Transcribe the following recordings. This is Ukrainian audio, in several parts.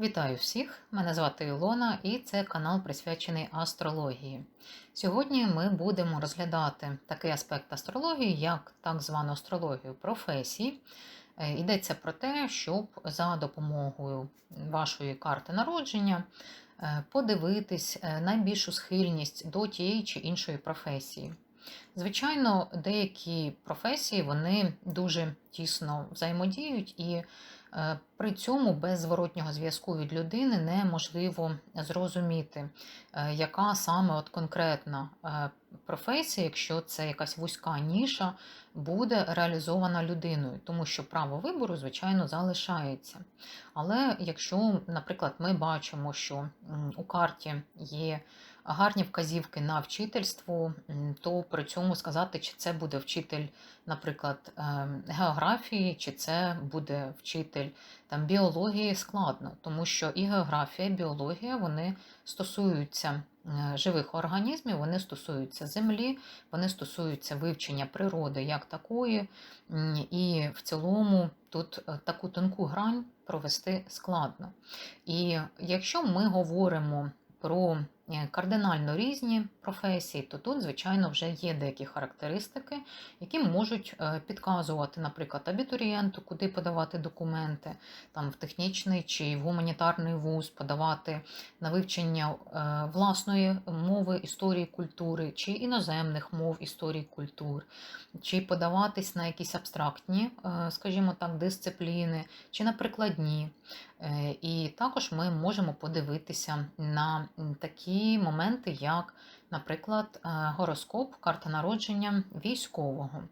Вітаю всіх! Мене звати Ілона і це канал присвячений астрології. Сьогодні ми будемо розглядати такий аспект астрології, як так звану астрологію професій. Е, Йдеться про те, щоб за допомогою вашої карти народження е, подивитись е, найбільшу схильність до тієї чи іншої професії. Звичайно, деякі професії вони дуже тісно взаємодіють і При цьому без зворотнього зв'язку від людини неможливо зрозуміти, е, яка саме от конкретна е, професія, якщо це якась вузька ніша, буде реалізована людиною, тому що право вибору, звичайно, залишається. Але якщо, наприклад, ми бачимо, що у карті є гарні вказівки на вчительство, то при цьому сказати, чи це буде вчитель, наприклад, ем, географії, чи це буде вчитель там, біології, складно, тому що і географія, і біологія вони стосуються е, живих організмів, вони стосуються землі, вони стосуються вивчення природи як такої, і в цілому тут е, таку тонку грань провести складно. І якщо ми говоримо про е, кардинально різні професії, то тут, звичайно, вже є деякі характеристики, які можуть е, підказувати, наприклад, абітурієнту, куди подавати документи, там в технічний чи в гуманітарний вуз, подавати на вивчення е, власної мови історії культури, чи іноземних мов історії культур, чи подаватись на якісь абстрактні, скажімо так, дисципліни, чи на прикладні. Е, і також ми можемо подивитися на такі моменти, як, наприклад, е, гороскоп, карта народження військового.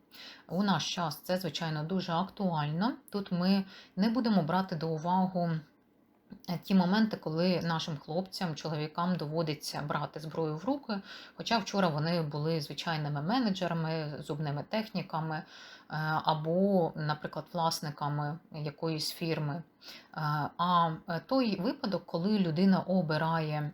У наш час це, звичайно, дуже актуально. Тут ми не будемо брати до уваги Е, ті моменти, коли нашим хлопцям, чоловікам доводиться брати зброю в руки. Хоча вчора вони були звичайними менеджерами, зубними техніками або, наприклад, власниками якоїсь фірми. Е, а той випадок, коли людина обирає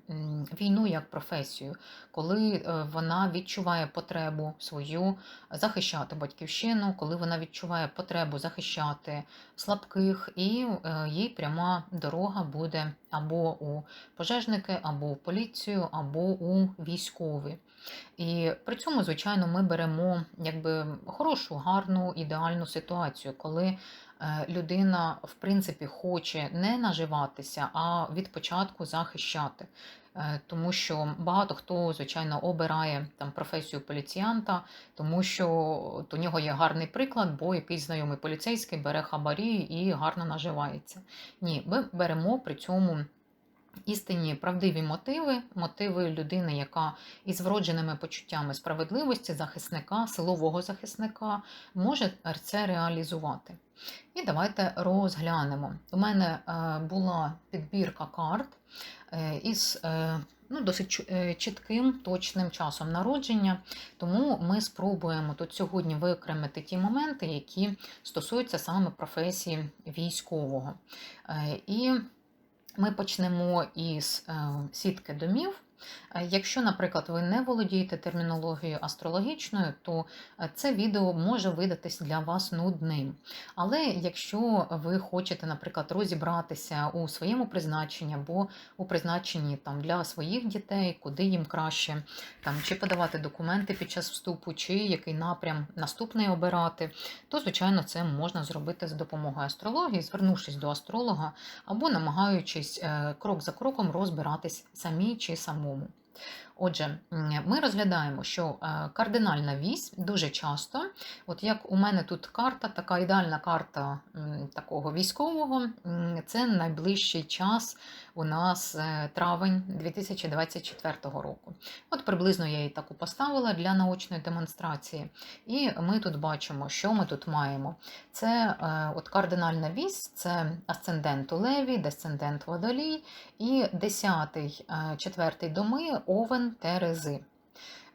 війну як професію, коли вона відчуває потребу свою захищати батьківщину, коли вона відчуває потребу захищати слабких, і їй пряма дорога буде або у пожежники, або у поліцію, або у військові. І при цьому, звичайно, ми беремо якби хорошу, гарну, ідеальну ситуацію, коли е, людина, в принципі, хоче не наживатися, а від початку захищати. Е, тому що багато хто, звичайно, обирає там професію поліціянта, тому що у нього є гарний приклад, бо якийсь знайомий поліцейський бере хабарі і гарно наживається. Ні, ми беремо при цьому. Істинні правдиві мотиви, мотиви людини, яка із вродженими почуттями справедливості, захисника, силового захисника, може це реалізувати. І давайте розглянемо. У мене е, була підбірка карт е, із е, ну, досить чітким точним часом народження, тому ми спробуємо тут сьогодні виокремити ті моменти, які стосуються саме професії військового. І ми почнемо із сітки домів. Е, якщо, наприклад, ви не володієте термінологією астрологічною, то е, це відео може видатись для вас нудним. Але якщо ви хочете, наприклад, розібратися у своєму призначенні або у призначенні там, для своїх дітей, куди їм краще, там, чи подавати документи під час вступу, чи який напрям наступний обирати, то, звичайно, це можна зробити за допомогою астрології, звернувшись до астролога, або намагаючись е, крок за кроком розбиратись самі чи самому. Roma. Отже, ми розглядаємо, що е, кардинальна вісь дуже часто, от як у мене тут карта, така ідеальна карта такого військового, це найближчий час у нас е, травень 2024 року. От приблизно я її таку поставила для наочної демонстрації. І ми тут бачимо, що ми тут маємо. Це е, от кардинальна вісь, це асцендент у Леві, десцендент водолій, і 10-й, 4 доми овен Терези.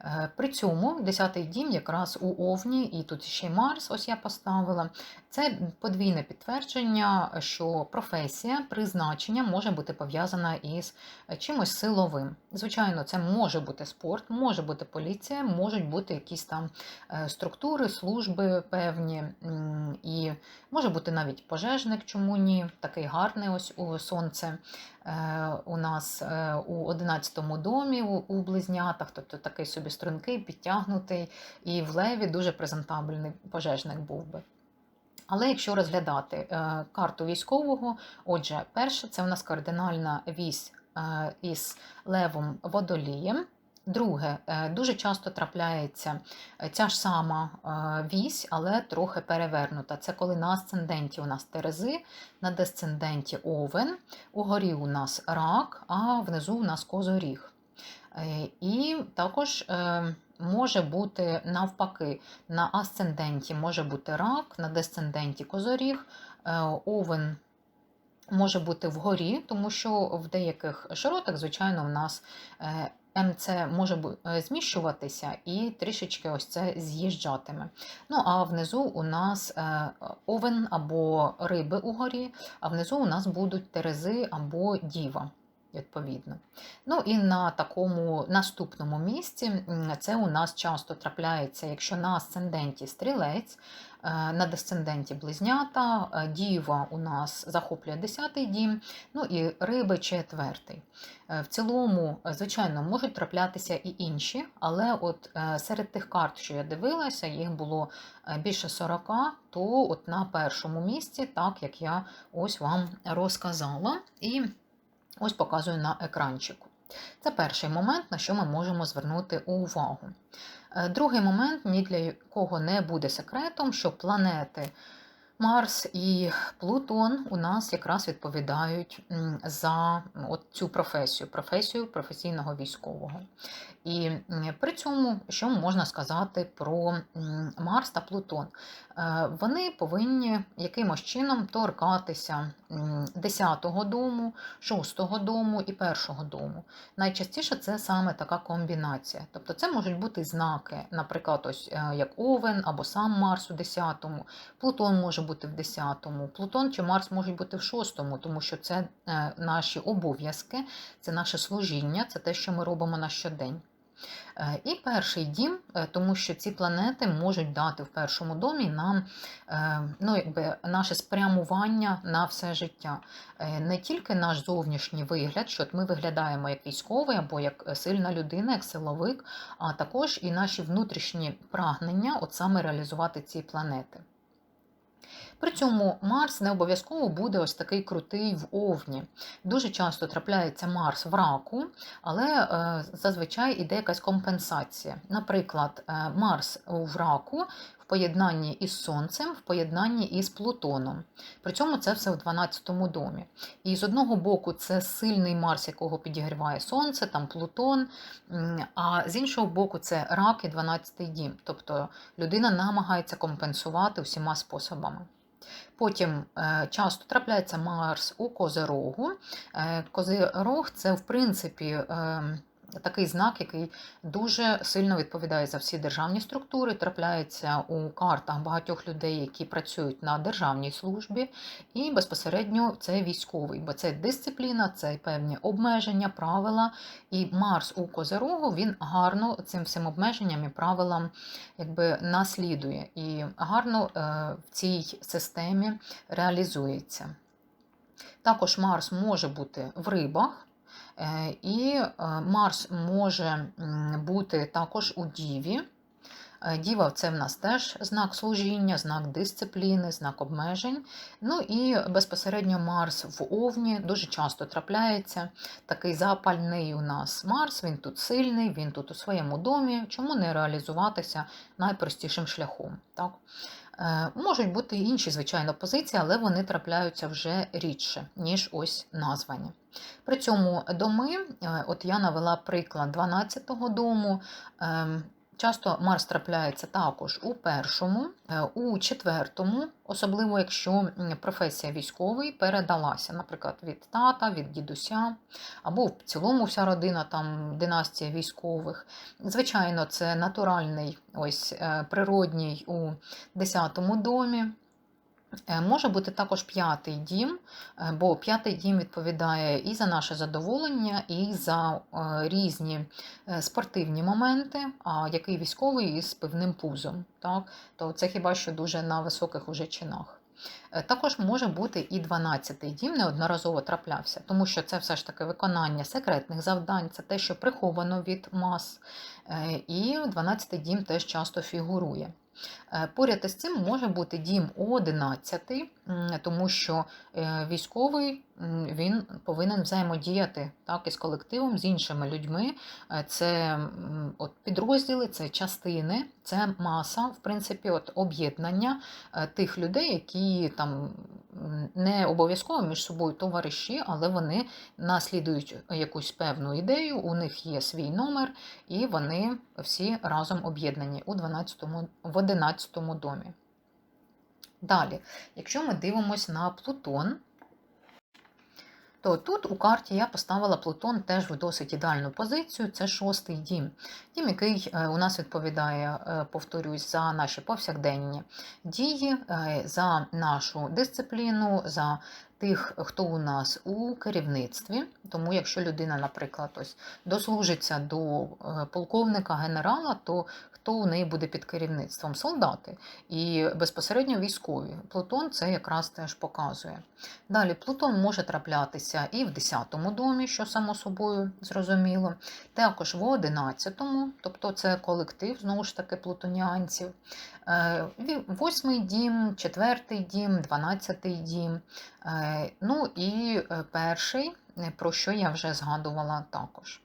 Е, При цьому 10-й дім якраз у Овні, і тут ще й Марс, ось я поставила. Це подвійне підтвердження, що професія, призначення може бути пов'язана із чимось силовим. Звичайно, це може бути спорт, може бути поліція, можуть бути якісь там е, структури, служби певні, і може бути навіть пожежник, чому ні, такий гарний ось у сонце у нас е, у 11-му домі у, у близнятах, тобто такий собі стрункий, підтягнутий, і в леві дуже презентабельний пожежник був би. Але якщо розглядати е, карту військового, отже, перше, це у нас кардинальна вісь е, із левом водолієм. Друге, е, дуже часто трапляється е, ця ж сама е, вісь, але трохи перевернута. Це коли на асценденті у нас Терези, на десценденті Овен, угорі у нас рак, а внизу у нас козоріг. І також може бути навпаки, на асценденті може бути рак, на десценденті козоріг, овен може бути вгорі, тому що в деяких широтах, звичайно, в нас МЦ може е, зміщуватися і трішечки ось це з'їжджатиме. Ну а внизу у нас е, овен або риби угорі, а внизу у нас будуть терези або діва. Відповідно. Ну і на такому наступному місці це у нас часто трапляється, якщо на асценденті стрілець, е, на десценденті близнята, е, діва у нас захоплює 10-й дім, ну і риби четвертий. Е, В цілому, звичайно, можуть траплятися і інші, але от серед тих карт, що я дивилася, їх було більше 40, то от на першому місці, так як я ось вам розказала. І Ось показую на екранчику. Це перший момент, на що ми можемо звернути увагу. Е, Другий момент, ні для кого не буде секретом, що планети Марс і Плутон у нас якраз відповідають за от цю професію, професію професійного військового. І при цьому, що можна сказати про Марс та Плутон? Е, Вони повинні якимось чином торкатися 10-го дому, 6-го дому і 1-го дому. Найчастіше це саме така комбінація. Тобто це можуть бути знаки, наприклад, ось е, як Овен або сам Марс у 10-му, Плутон може бути в 10-му, Плутон чи Марс можуть бути в 6-му, тому що це е, наші обов'язки, це наше служіння, це те, що ми робимо на щодень. Е, І перший дім, е, тому що ці планети можуть дати в першому домі нам ну, якби, наше спрямування на все життя. Не тільки наш зовнішній вигляд, що ми виглядаємо як військовий або як сильна людина, як силовик, а також і наші внутрішні прагнення, от саме реалізувати ці планети. При цьому Марс не обов'язково буде ось такий крутий в Овні. Дуже часто трапляється Марс в раку, але е, зазвичай іде якась компенсація. Наприклад, е, Марс в раку в поєднанні із Сонцем, в поєднанні із Плутоном. При цьому це все в 12-му домі. І з одного боку, це сильний Марс, якого підігріває Сонце, там Плутон, а з іншого боку, це рак і 12-й дім. Тобто людина намагається компенсувати всіма способами. Потім е, часто трапляється Марс у Козирогу. Е, Козирог це, в принципі, е, такий знак, який дуже сильно відповідає за всі державні структури. Трапляється у картах багатьох людей, які працюють на державній службі, і безпосередньо це військовий, бо це дисципліна, це певні обмеження, правила. І Марс у Козирогу він гарно цим всім обмеженням і правилам якби наслідує і гарно е, в цій системі реалізується. Також Марс може бути в рибах, і е, Марс може бути також у Діві. Е, Діва це в нас теж знак служіння, знак дисципліни, знак обмежень. Ну і безпосередньо Марс в Овні дуже часто трапляється. Такий запальний у нас Марс, він тут сильний, він тут у своєму домі. Чому не реалізуватися найпростішим шляхом? Так? Е, Можуть бути інші, звичайно, позиції, але вони трапляються вже рідше, ніж ось названі. При цьому доми, е, от я навела приклад 12-го дому. Часто Марс трапляється також у першому, е, у четвертому, особливо якщо професія військовий передалася, наприклад, від тата, від дідуся, або в цілому вся родина, там династія військових. Звичайно, це натуральний, ось е, природній у 10-му домі. Е, Може бути також п'ятий дім, е, бо п'ятий дім відповідає і за наше задоволення, і за е, різні спортивні моменти, а який військовий із пивним пузом. Так? То це хіба що дуже на високих уже чинах. Також може бути і 12-й дім неодноразово траплявся, тому що це все ж таки виконання секретних завдань, це те, що приховано від мас. І 12-й дім теж часто фігурує. Е, Поряд із цим може бути дім 11, тому що е, військовий він повинен взаємодіяти так, із колективом, з іншими людьми. Е, Це от, підрозділи, це частини, це маса, в принципі, от, об'єднання тих людей, які там не обов'язково між собою товариші, але вони наслідують якусь певну ідею, у них є свій номер, і вони всі разом об'єднані у 12-му, в 11 домі. Далі, якщо ми дивимося на Плутон, то тут у карті я поставила Плутон теж в досить ідеальну позицію. Це шостий дім. Дім, який е, у нас відповідає, е, повторюсь, за наші повсякденні дії, е, за нашу дисципліну, за тих, хто у нас у керівництві. Тому, якщо людина, наприклад, ось дослужиться до е, полковника генерала, то хто у неї буде під керівництвом? Солдати і безпосередньо військові. Плутон це якраз теж показує. Далі Плутон може траплятися і в 10-му домі, що само собою зрозуміло, також в 11-му, тобто це колектив, знову ж таки, плутоніанців. Е, Восьмий дім, четвертий дім, дванадцятий дім. Е, Ну і е, перший, е, про що я вже згадувала також.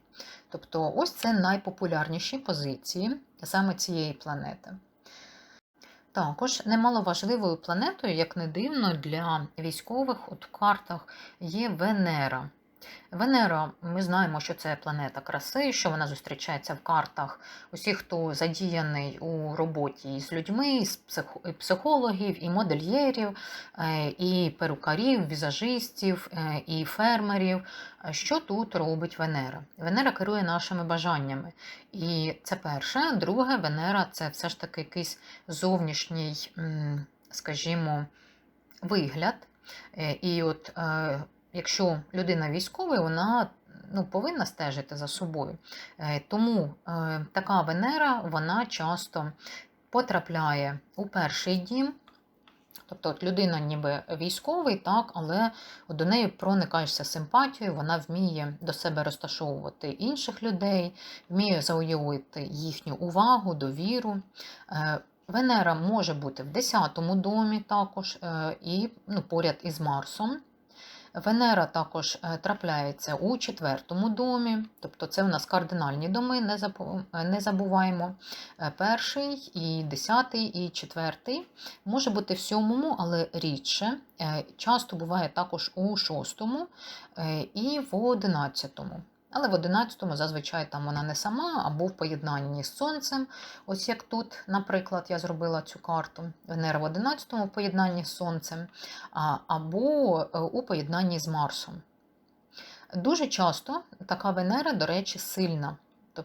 Тобто, ось це найпопулярніші позиції саме цієї планети. Також немаловажливою планетою, як не дивно, для військових от в картах є Венера. Венера, ми знаємо, що це планета краси, що вона зустрічається в картах усіх, хто задіяний у роботі з людьми, з психологів, і модельєрів, е, і перукарів, візажистів, е, і фермерів. Е, Що тут робить Венера? Венера керує нашими бажаннями. І це перше. Друге, Венера це все ж таки якийсь зовнішній, скажімо, вигляд. І от якщо людина військовий, вона ну, повинна стежити за собою. Е, Тому е, така Венера вона часто потрапляє у перший дім. Тобто от людина ніби військовий, так, але до неї проникаєшся симпатією, вона вміє до себе розташовувати інших людей, вміє завоювати їхню увагу, довіру. Е, Венера може бути в 10-му домі також, і ну, поряд із Марсом. Венера також е, трапляється у четвертому домі, тобто це в нас кардинальні доми, не е, забуваємо. Е, Перший, і десятий, і четвертий. Може бути в сьомому, але рідше. Часто буває також у шостому і в одинадцятому. Але в 11-му зазвичай там вона не сама, або в поєднанні з сонцем. Ось як тут, наприклад, я зробила цю карту. Венера в 11-му в поєднанні з сонцем, або е, у поєднанні з Марсом. Дуже часто така Венера, до речі, сильна.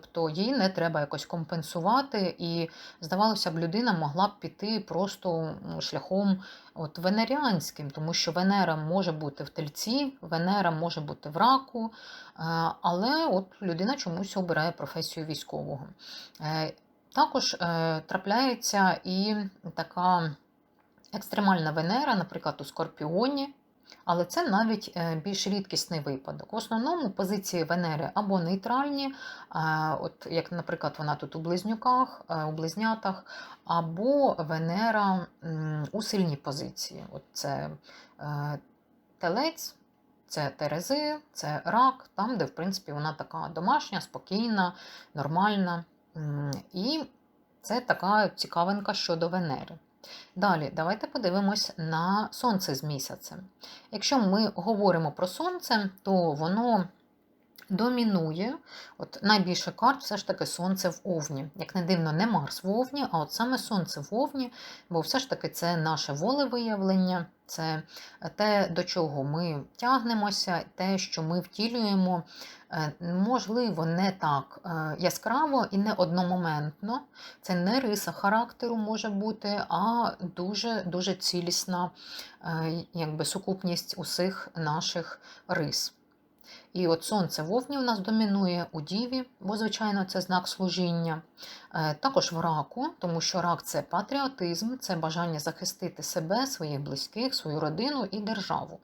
Тобто її не треба якось компенсувати, і, здавалося б, людина могла б піти просто шляхом от, венеріанським, тому що Венера може бути в тельці, Венера може бути в раку, е, але от людина чомусь обирає професію військового. Е, Також е, трапляється і така екстремальна Венера, наприклад, у Скорпіоні. Але це навіть е, більш рідкісний випадок. В основному позиції Венери або нейтральні, е, от як, наприклад, вона тут у близнюках, е, у близнятах, або Венера у сильній позиції. От це телець, це Терези, це рак, там, де в принципі вона така домашня, спокійна, нормальна. І це така цікавинка щодо Венери. Далі, давайте подивимось на сонце з місяцем. Якщо ми говоримо про сонце, то воно домінує. От Найбільше карт все ж таки Сонце в Овні. Як не дивно, не Марс в Овні, а от саме Сонце в Овні, бо все ж таки це наше волевиявлення, це те, до чого ми тягнемося, те, що ми втілюємо, е, можливо, не так е, яскраво і не одномоментно. Це не риса характеру може бути, а дуже дуже цілісна е, якби, сукупність усіх наших рис. І от сонце вовні у нас домінує у Діві, бо, звичайно, це знак служіння. Е, також в раку, тому що рак це патріотизм, це бажання захистити себе, своїх близьких, свою родину і державу.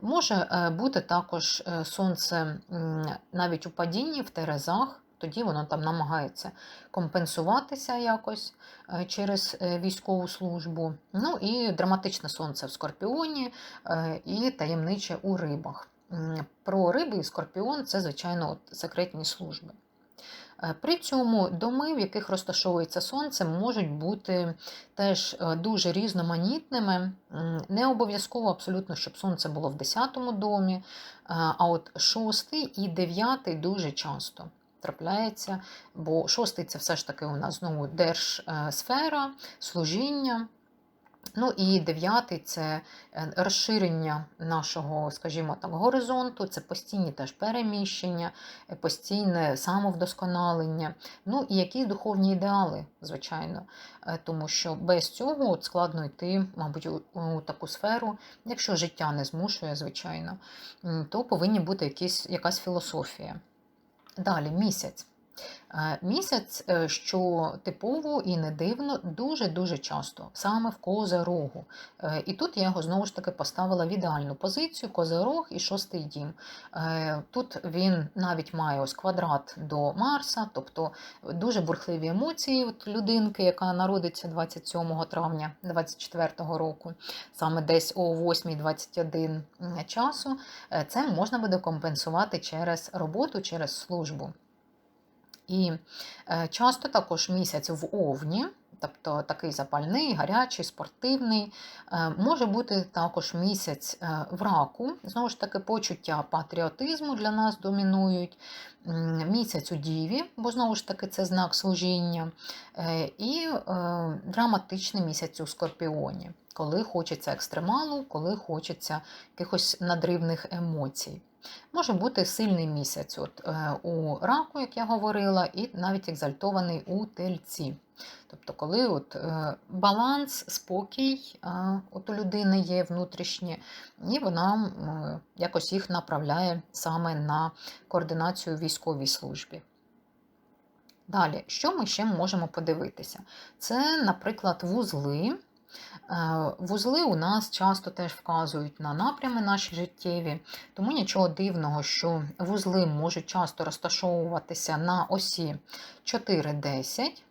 Може е, бути також е, сонце навіть у падінні в Терезах, тоді воно там намагається компенсуватися якось через військову службу. Ну і драматичне сонце в Скорпіоні і таємниче у рибах. Про риби і скорпіон це, звичайно, секретні служби. Е, при цьому доми, в яких розташовується сонце, можуть бути теж е, дуже різноманітними. Не обов'язково абсолютно, щоб сонце було в 10-му домі, е, а от 6 і 9 дуже часто трапляється, бо 6 це все ж таки у нас знову держсфера, служіння. Ну і дев'ятий це е, розширення нашого, скажімо так, горизонту, це постійні теж переміщення, е, постійне самовдосконалення, ну і якісь духовні ідеали, звичайно. Е, тому що без цього от складно йти, мабуть, у, таку сферу, якщо життя не змушує, звичайно, то повинні бути якісь, якась філософія. Далі місяць. Е, місяць, е, що типово і не дивно, дуже-дуже часто, саме в козерогу. Е, і тут я його знову ж таки поставила в ідеальну позицію козерог і шостий дім. Тут він навіть має ось квадрат до Марса, тобто дуже бурхливі емоції от людинки, яка народиться 27 травня 2024 року, саме десь о 8.21 часу. Це можна буде компенсувати через роботу, через службу. І е, часто також місяць в овні, тобто такий запальний, гарячий, спортивний, е, може бути також місяць е, в раку, знову ж таки, почуття патріотизму для нас домінують, місяць у Діві, бо знову ж таки це знак служіння, і драматичний місяць у Скорпіоні, коли хочеться екстремалу, коли хочеться якихось надривних емоцій. Може бути сильний місяць от, е, у раку, як я говорила, і навіть екзальтований у тельці. Тобто, коли от, е, баланс, спокій е, от у людини є внутрішнє, і вона якось їх направляє саме на координацію військовій службі. Далі, що ми ще можемо подивитися? Це, наприклад, вузли. Е, вузли у нас часто теж вказують на напрями наші життєві, тому нічого дивного, що вузли можуть часто розташовуватися на осі 4-10.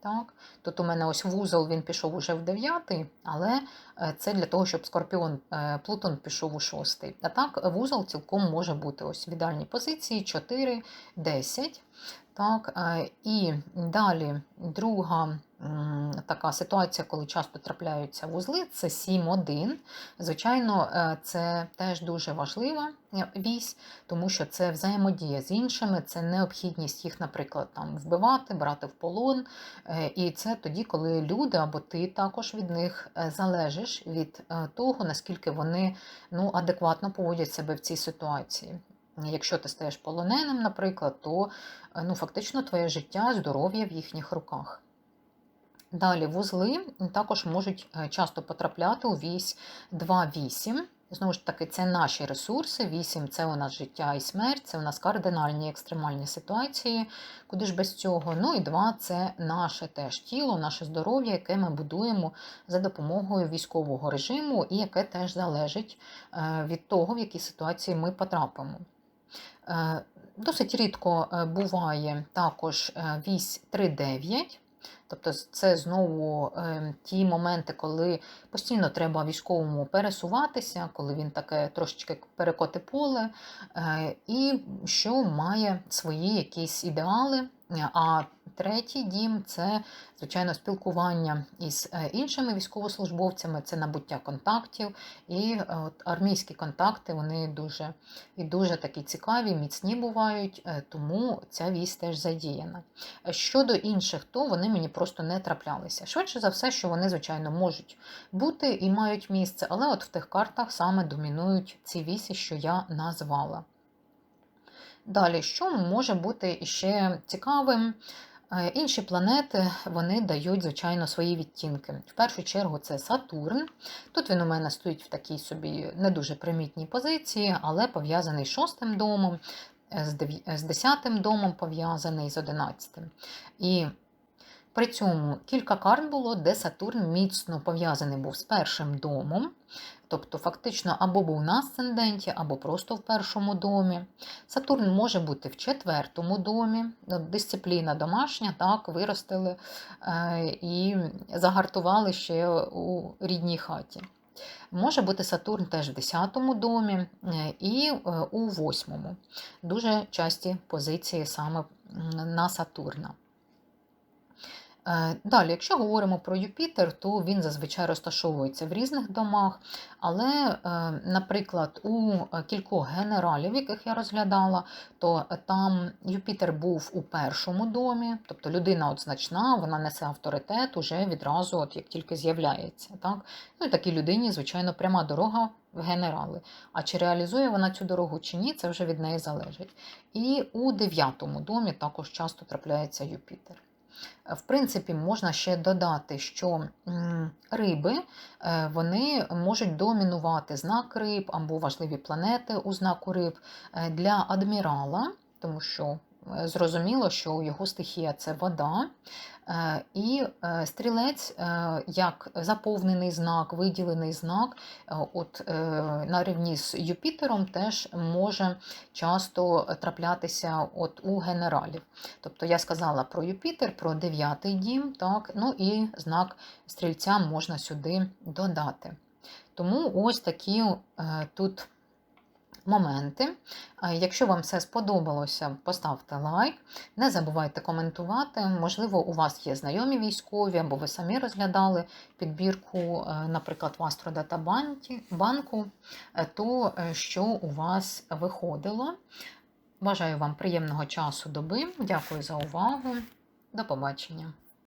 Так? Тут у мене ось вузол він пішов уже в 9, але е, це для того, щоб скорпіон е, Плутон пішов у 6. А так, вузол цілком може бути ось в ідеальній позиції 4-10. Так, е, І далі друга така ситуація, коли часто трапляються вузли, це 7-1. Звичайно, е, це теж дуже важлива е, вісь, тому що це взаємодія з іншими, це необхідність їх, наприклад, там вбивати, брати в полон. І це тоді, коли люди або ти також від них залежиш від того, наскільки вони ну, адекватно поводять себе в цій ситуації. Якщо ти стаєш полоненим, наприклад, то е, ну, фактично твоє життя, здоров'я в їхніх руках. Далі вузли також можуть е, часто потрапляти у вісь 2-8. Знову ж таки, це наші ресурси. 8 це у нас життя і смерть, це у нас кардинальні екстремальні ситуації, куди ж без цього. Ну і 2 це наше теж тіло, наше здоров'я, яке ми будуємо за допомогою військового режиму, і яке теж залежить е, від того, в якій ситуації ми потрапимо. Е, досить рідко е, буває також е, вісь 3,9. Тобто це знову ті моменти, коли постійно треба військовому пересуватися, коли він таке трошечки перекоти поле, і що має свої якісь ідеали, А третій дім це, звичайно, спілкування із е, іншими військовослужбовцями, це набуття контактів. І е, от армійські контакти вони дуже і дуже такі цікаві, міцні бувають, е, тому ця вісь теж задіяна. Щодо інших, то вони мені просто не траплялися. Швидше за все, що вони, звичайно, можуть бути і мають місце, але от в тих картах саме домінують ці вісі, що я назвала. Далі, що може бути ще цікавим? Е, Інші планети вони дають, звичайно, свої відтінки. В першу чергу це Сатурн. Тут він у мене стоїть в такій собі не дуже примітній позиції, але пов'язаний з шостим домом, з десятим домом пов'язаний, з одинадцятим. І при цьому кілька карт було, де Сатурн міцно пов'язаний був з першим домом, тобто фактично або був на асценденті, або просто в першому домі. Сатурн може бути в четвертому домі, дисципліна домашня, так, виростили е, і загартували ще у рідній хаті. Може бути Сатурн теж в 10-му домі е, і е, у 8-му. Дуже часті позиції саме на Сатурна. Е, Далі, якщо говоримо про Юпітер, то він зазвичай розташовується в різних домах. Але, е, наприклад, у е, кількох генералів, яких я розглядала, то там Юпітер був у першому домі, тобто людина от значна, вона несе авторитет уже відразу, от як тільки з'являється. Так? Ну і такій людині, звичайно, пряма дорога в генерали. А чи реалізує вона цю дорогу чи ні, це вже від неї залежить. І у дев'ятому домі також часто трапляється Юпітер. В принципі, можна ще додати, що риби е, вони можуть домінувати знак риб або важливі планети у знаку риб е, для адмірала, тому що зрозуміло, що його стихія це вода. Е, І е, стрілець, е, як заповнений знак, виділений знак, е, от е, на рівні з Юпітером теж може часто траплятися от у генералів. Тобто я сказала про Юпітер, про дев'ятий дім, так, ну і знак стрільця можна сюди додати. Тому ось такі е, тут моменти. Якщо вам все сподобалося, поставте лайк. Не забувайте коментувати. Можливо, у вас є знайомі військові, або ви самі розглядали підбірку, е, наприклад, в Астродатабанку, е, то е, що у вас виходило. Бажаю вам приємного часу доби. Дякую за увагу. До побачення.